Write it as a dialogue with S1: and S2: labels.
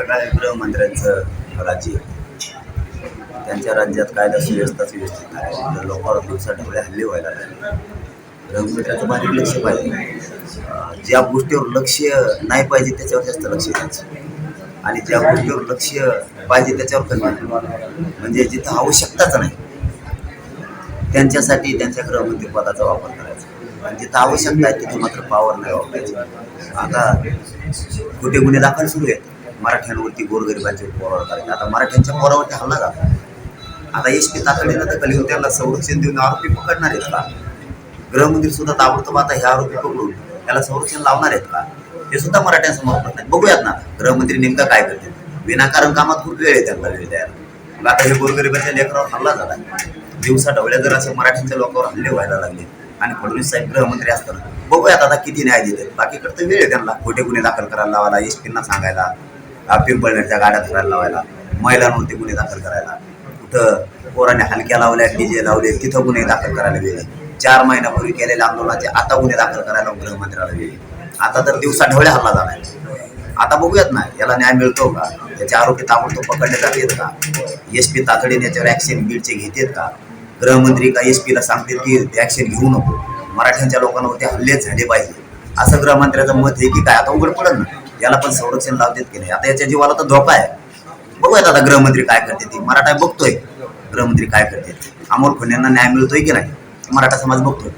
S1: आता काय गृहमंत्र्यांचं राज्य त्यांच्या राज्यात कायदा सुव्यवस्थाच व्यवस्थित नाही. लोकांवर दिवसा ढवळे हल्ले व्हायला लागले. गृहमंत्र्याचं बारीक लक्ष पाहिजे. ज्या गोष्टीवर लक्ष नाही पाहिजे त्याच्यावर जास्त लक्ष द्यायचं. आणि ज्या गोष्टीवर लक्ष पाहिजे त्याच्यावर कमी. म्हणजे जिथं आवश्यकताच नाही त्यांच्यासाठी त्यांच्या गृहमंत्री पदाचा वापर करायचा. आणि जिथं आवश्यकता आहे तिथे मात्र पावर नाही वापरायची. आता कुठे गुन्हे दाखल सुरू आहेत? मराठ्यांवरती गोरगरिबांचे पोरावर करायचे आता मराठ्यांच्या पोरावरती हल्ला झाला आता एस पी तातडीनं दखल घेऊन त्याला संरक्षण देऊन आरोपी पकडणार आहेत का? गृहमंत्री सुद्धा ताबडतोब आता हे आरोपी पकडून त्याला संरक्षण लावणार आहेत का? हे सुद्धा मराठ्यांसमोर पडत नाही बघूयात ना गृहमंत्री नेमकं काय करते? विनाकारण कामात खूप वेळ आहे त्यांना वेळ द्यायला. आता हे गोरगरिबाच्या लेकरावर हल्ला झाला. दिवसा ढवळ्या जर असे मराठ्यांच्या लोकांवर हल्ले व्हायला लागले आणि फडणवीस साहेब गृहमंत्री असताना. बघूयात आता किती न्याय देते बाकीकडे तर वेळ आहे त्यांना. खोटे गुन्हे दाखल करायला लावायला एस पींना सांगायला. पिंपळनेरच्या गाड्या धरायला लावायला महिलांवरती गुन्हे दाखल करायला. कुठं पोराने हलक्या लावल्या डीजे लावले तिथं गुन्हे दाखल करायला गेले. चार महिन्यापूर्वी केलेल्या आंदोलनाचे आता गुन्हे दाखल करायला गृहमंत्र्याला गेले. आता तर दिवसा ढवळ्या हल्ला जाणार आता बघूयात ना याला न्याय मिळतो का? त्याचे आरोपी ताबडतोब पकडले जातात का? एस पी तातडीने याच्यावर ॲक्शन बीडचे घेतात का? गृहमंत्री का एस पीला सांगतील की ते ॲक्शन घेऊ नको. मराठ्यांच्या लोकांवरती हल्लेच झाले पाहिजे. असं गृहमंत्र्याचं मत आहे की काय? आता उघड पडत ना. याला पण संरक्षण लाभ की नाही. आता याच्या जीवाला तर धोका आहे. बघूयात आता गृहमंत्री काय करते ती. मराठा बघतोय. गृहमंत्री काय करते अमोल खुन्यांना न्याय मिळतोय की नाही? मराठा समाज बघतोय.